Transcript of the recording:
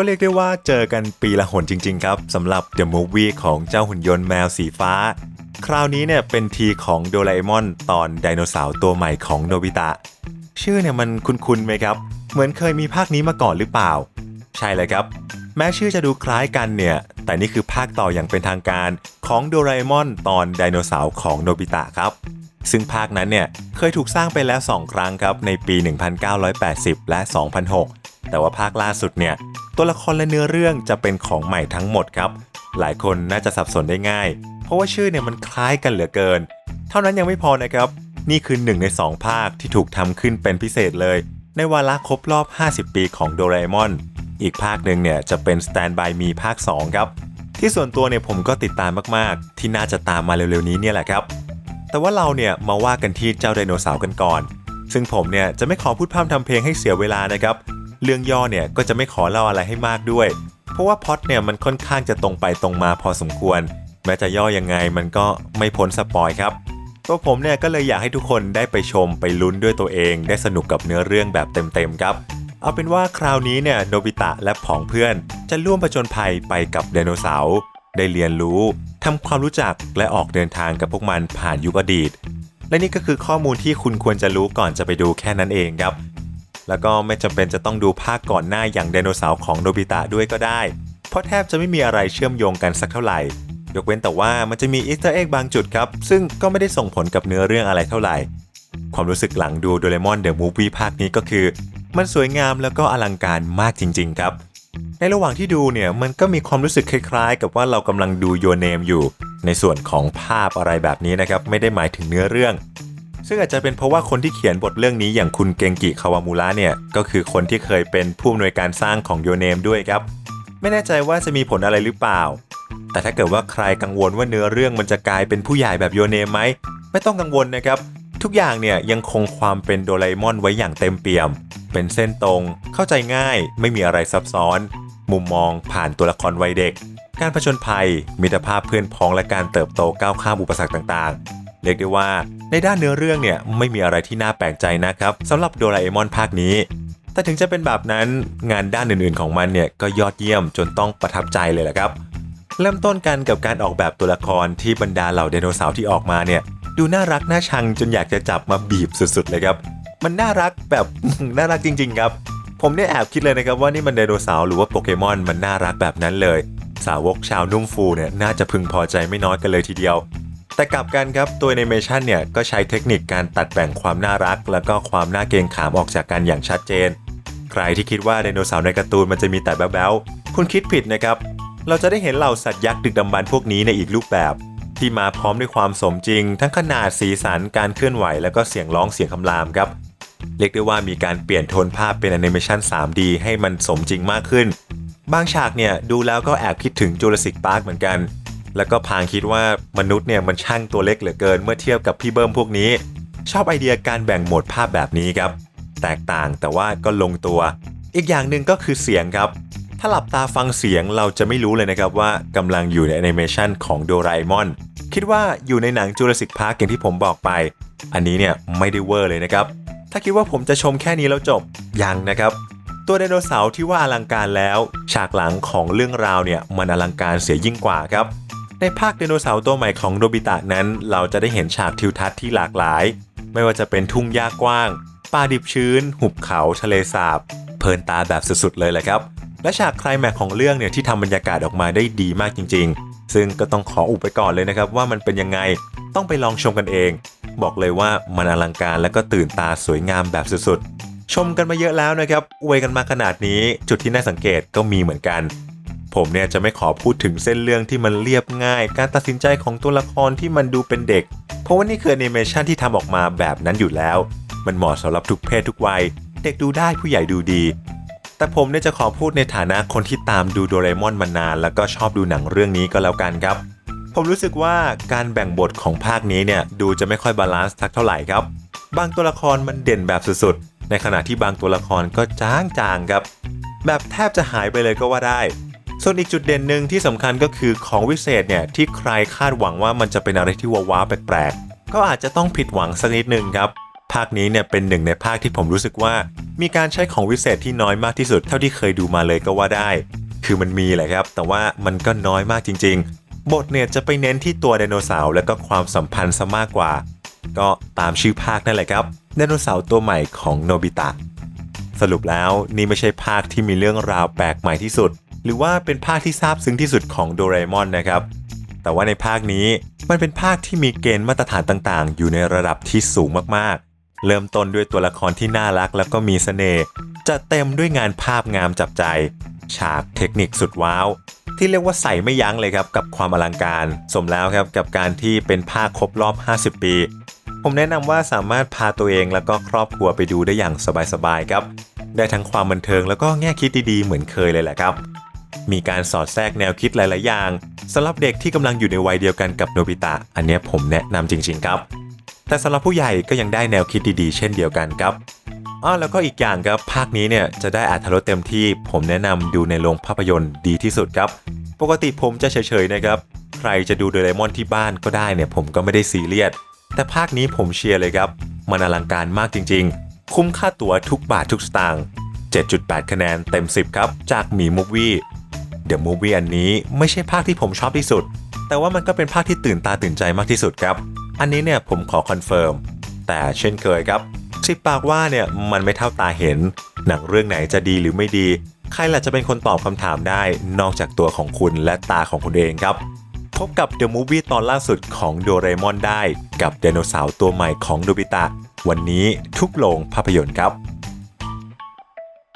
ก็เรียกได้ว่าเจอกันปีละหนจริง ๆ ครับสำหรับ The Movie ของเจ้าหุ่นยนต์แมวสีฟ้า คราวนี้เนี่ยเป็นทีของโดราเอมอนตอนไดโนเสาร์ตัวใหม่ของโนบิตะ ชื่อเนี่ยมันคุ้นๆไหมครับ เหมือนเคยมีภาคนี้มาก่อนหรือเปล่า ใช่เลยครับ แม้ชื่อจะดูคล้ายกันเนี่ย แต่นี่คือภาคต่ออย่างเป็นทางการของโดราเอมอนตอนไดโนเสาร์ของโนบิตะครับซึ่งภาคนั้นเนี่ยเคยถูกสร้างไปแล้ว 2 ครั้งครับในปี 1980 และ 2006 แต่ว่าภาคล่าสุดเนี่ย ตัวละครและเนื้อเรื่องจะเป็นของใหม่ทั้งหมดครับ หลายคนน่าจะสับสนได้ง่าย เพราะว่าชื่อเนี่ยมันคล้ายกันเหลือเกิน เท่านั้นยังไม่พอนะครับ นี่คือหนึ่งใน 2 ภาคที่ถูกทำขึ้นเป็นพิเศษเลย ในวาระครบรอบ 50 ปีของโดราเอมอน อีกภาคหนึ่งเนี่ยจะเป็น Stand by Me ภาค 2 ครับ ที่ส่วนตัวเนี่ยผมก็ติดตามมากๆ ที่น่าจะตามมาเร็วๆนี้เนี่ยแหละครับ แต่ว่าเราเนี่ยมาว่ากันที่เจ้าไดโนเสาร์กันก่อน ซึ่งผมเนี่ยจะไม่ขอพูดพร่ำทำเพลงให้เสียเวลานะครับ เรื่องย่อเนี่ยก็จะไม่ขอเล่าอะไรให้มากด้วย เพราะว่าพอดเนี่ยมันค่อนข้างจะตรงไปตรงมาพอสมควร แม้จะย่อยังไงมันก็ไม่พ้นสปอยครับตัวผมเนี่ยก็เลยอยากให้ทุกคนได้ไปชมไปลุ้นด้วยตัวเอง ได้สนุกกับเนื้อเรื่องแบบเต็มๆครับ เอาเป็นว่าคราวนี้เนี่ยโนบิตะและผองเพื่อน จะร่วมผจญภัยไปกับไดโนเสาร์ได้เรียนรู้ทำความรู้จักและออกเดินทางกับพวกมันผ่านยุคอดีต และนี่ก็คือข้อมูลที่คุณควรจะรู้ก่อนจะไปดูแค่นั้นเองครับ แล้วก็ไม่จำเป็นจะต้องดูภาคก่อนหน้าอย่างไดโนเสาร์ของโนบิตะด้วยก็ได้ เพราะแทบจะไม่มีอะไรเชื่อมโยงกันสักเท่าไหร่ ยกเว้นแต่ว่ามันจะมีอีสเตอร์เอ็กบางจุดครับ ซึ่งก็ไม่ได้ส่งผลกับเนื้อเรื่องอะไรเท่าไหร่ ความรู้สึกหลังดูโดเรมอนเดอะมูฟวี่ภาคนี้ก็คือ มันสวยงามแล้วก็อลังการมากจริง ๆ ครับในระหว่างที่ดูเนี่ยมันก็มีความรู้สึกคล้ายๆ กับว่าเรากำลังดูโยเนมอยู่ ในส่วนของภาพอะไรแบบนี้นะครับ ไม่ได้หมายถึงเนื้อเรื่อง ซึ่งอาจจะเป็นเพราะว่าคนที่เขียนบทเรื่องนี้อย่างคุณเกงกิคาวามูระเนี่ย ก็คือคนที่เคยเป็นผู้อำนวยการสร้างของโยเนมด้วยครับ ไม่แน่ใจว่าจะมีผลอะไรหรือเปล่า แต่ถ้าเกิดว่าใครกังวลว่าเนื้อเรื่องมันจะกลายเป็นผู้ใหญ่แบบโยเนมไหมไม่ต้องกังวลนะครับ ทุกอย่างเนี่ยยังคงความเป็นโดราเอมอนไว้อย่างเต็มเปี่ยม เป็นเส้นตรง เข้าใจง่าย ไม่มีอะไรซับซ้อน มุมมองผ่านตัวละครวัยเด็กการผจญภัย มิตรภาพเพื่อนพ้องและการเติบโตก้าวข้ามอุปสรรคต่างๆ เรียกได้ว่าในด้านเนื้อเรื่องเนี่ยไม่มีอะไรที่น่าแปลกใจนะครับสำหรับโดราเอมอนภาคนี้ แต่ถึงจะเป็นแบบนั้นงานด้านอื่นๆของมันเนี่ยก็ยอดเยี่ยมจนต้องประทับใจเลยแหละครับ เริ่มต้นกันกับการออกแบบตัวละครที่บรรดาเหล่าไดโนเสาร์ที่ออกมาเนี่ยดูน่ารักน่าชังจนอยากจะจับมาบีบสุดๆเลยครับ มันน่ารักแบบน่ารักจริง ๆ ครับ ผมเนี่ยแอบคิดเลยนะครับว่านี่มันไดโนเสาร์หรือว่าโปเกมอนมันน่ารักแบบนั้นเลย สาวกชาวนุ่มฟูเนี่ยน่าจะพึงพอใจไม่น้อยกันเลยทีเดียว แต่กลับกันครับตัวแอนิเมชันเนี่ยก็ใช้เทคนิคการตัดแบ่งความน่ารัก แล้วก็ความน่าเกรงขามออกจากกันอย่างชัดเจน ใครที่คิดว่าไดโนเสาร์ในการ์ตูนมันจะมีแต่แบ๊วๆคุณคิดผิดนะครับ เราจะได้เห็นเหล่าสัตว์ยักษ์ดึกดำบรรพ์พวกนี้ในอีกรูปแบบ ที่มาพร้อมด้วยความสมจริง ทั้งขนาดสีสันการเคลื่อนไหว แล้วก็เสียงร้องเสียงคำรามครับเรียกได้ว่ามีการเปลี่ยนโทนภาพเป็นแอนิเมชัน 3D ให้มันสมจริงมากขึ้น บางฉากเนี่ยดูแล้วก็แอบคิดถึงจูราสสิกพาร์คเหมือนกัน แล้วก็พางคิดว่ามนุษย์เนี่ยมันช่างตัวเล็กเหลือเกิน เมื่อเทียบกับพี่เบิ้มพวกนี้ ชอบไอเดียการแบ่งโหมดภาพแบบนี้ครับ แตกต่างแต่ว่าก็ลงตัว อีกอย่างหนึ่งก็คือเสียงครับ ถ้าหลับตาฟังเสียงเราจะไม่รู้เลยนะครับว่ากำลังอยู่ในแอนิเมชันของโดราเอมอน คิดว่าอยู่ในหนังจูราสสิกพาร์คอย่างที่ผมบอกไป อันนี้เนี่ยไม่ได้เวอร์เลยนะครับ ถ้าคิดว่าผมจะชมแค่นี้แล้วจบ ยังนะครับตัวไดโนเสาร์ที่ว่าอลังการแล้ว ฉากหลังของเรื่องราวเนี่ยมันอลังการเสียยิ่งกว่าครับ ในภาคไดโนเสาร์ตัวใหม่ของโดบิตะนั้น เราจะได้เห็นฉากทิวทัศน์ที่หลากหลาย ไม่ว่าจะเป็นทุ่งหญ้ากว้าง ป่าดิบชื้น หุบเขาทะเลสาบ เพลินตาแบบสุดๆเลยแหละครับ และฉากคลายแม็กของเรื่องเนี่ยที่ทำบรรยากาศออกมาได้ดีมากจริง ๆ ซึ่งก็ต้องขออุบไปก่อนเลยนะครับว่ามันเป็นยังไง ต้องไปลองชมกันเอง บอกเลยว่ามันอลังการและก็ตื่นตาสวยงามแบบสุดๆ ชมกันมาเยอะแล้วนะครับอวยกันมาขนาดนี้ จุดที่น่าสังเกตก็มีเหมือนกัน ผมเนี่ยจะไม่ขอพูดถึงเส้นเรื่องที่มันเรียบง่าย การตัดสินใจของตัวละครที่มันดูเป็นเด็ก เพราะว่านี่คือแอนิเมชันที่ทำออกมาแบบนั้นอยู่แล้ว มันเหมาะสำหรับทุกเพศทุกวัย เด็กดูได้ผู้ใหญ่ดูดี แต่ผมเนี่ยจะขอพูดในฐานะคนที่ตามดูโดเรมอนมานาน แล้วก็ชอบดูหนังเรื่องนี้ก็แล้วกันครับ ผมรู้สึกว่าการแบ่งบทของภาคนี้เนี่ยดูจะไม่ค่อยบาลานซ์ทักเท่าไหร่ครับ บางตัวละครมันเด่นแบบสุดๆ ในขณะที่บางตัวละครก็จางๆครับ แบบแทบจะหายไปเลยก็ว่าได้ ส่วนอีกจุดเด่นหนึ่งที่สำคัญก็คือของวิเศษเนี่ยที่ใครคาดหวังว่ามันจะเป็นอะไรที่ว้าวๆแปลกๆ ก็อาจจะต้องผิดหวังสักนิดหนึ่งครับ ภาคนี้เนี่ยเป็นหนึ่งในภาคที่ผมรู้สึกว่า มีการใช้ของวิเศษที่น้อยมากที่สุดเท่าที่เคยดูมาเลยก็ว่าได้ คือมันมีแหละครับ แต่ว่ามันก็น้อยมากจริง ๆ บทเนี่ยจะไปเน้นที่ตัวไดโนเสาร์และก็ความสัมพันธ์ซะมากกว่า ก็ตามชื่อภาคนั่นแหละครับไดโนเสาร์ตัวใหม่ของโนบิตะสรุปแล้วนี่ไม่ใช่ภาคที่มีเรื่องราวแปลกใหม่ที่สุด หรือว่าเป็นภาคที่ซาบซึ้งที่สุดของโดเอมอนนะครับ แต่ว่าในภาคนี้มันเป็นภาคที่มีเกณฑ์มาตรฐานต่างๆ อยู่ในระดับที่สูงมากๆ เริ่มต้นด้วยตัวละครที่น่ารักแล้วก็มีเสน่ห์จะเต็มด้วยงานภาพงามจับใจ ฉากเทคนิคสุดว้าว ที่เรียกว่าใส่ไม่ยั้งเลยครับกับความอลังการ สมแล้วครับกับการที่เป็นภาคครบรอบ 50 ปี ผมแนะนำว่าสามารถพาตัวเองแล้วก็ครอบครัวไปดูได้อย่างสบายๆครับ ได้ทั้งความบันเทิงแล้วก็แง่คิดดีๆเหมือนเคยเลยแหละครับ มีการสอดแทรกแนวคิดหลาย ๆ อย่างสำหรับเด็กที่กำลังอยู่ในวัยเดียวกันกับโนบิตะ อันนี้ผมแนะนำจริง ๆ ครับ แต่สำหรับผู้ใหญ่ก็ยังได้แนวคิดดี ๆ เช่นเดียวกันครับอ้อแล้วก็อีกอย่างครับภาคนี้เนี่ยจะได้อาธรสเต็มที่ผมแนะนำดูในโรงภาพยนตร์ดีที่สุดครับ ปกติผมจะเฉย ๆ นะครับ ใครจะดูโดเรมอนที่บ้านก็ได้เนี่ยผมก็ไม่ได้ซีเรียสแต่ภาคนี้ผมเชียร์เลยครับ มันอลังการมากจริง ๆ คุ้มค่าตั๋วทุกบาททุกสตางค์7.8 คะแนนเต็ม 10 ครับ จากหมีมูฟวี่ เดอะมูฟวี่อันนี้ไม่ใช่ภาคที่ผมชอบที่สุด แต่ว่ามันก็เป็นภาคที่ตื่นตาตื่นใจมากที่สุดครับ อันนี้เนี่ยผมขอคอนเฟิร์ม แต่เช่นเคยครับสิบปากว่าเนี่ยมันไม่เท่าตาเห็น หนังเรื่องไหนจะดีหรือไม่ดี ใครล่ะจะเป็นคนตอบคำถามได้ นอกจากตัวของคุณและตาของคุณเองครับ พบกับ The Movie ตอนล่าสุดของโดเรมอนได้ กับไดโนเสาร์ตัวใหม่ของโดบิตะ วันนี้ทุกโรงภาพยนตร์ครับ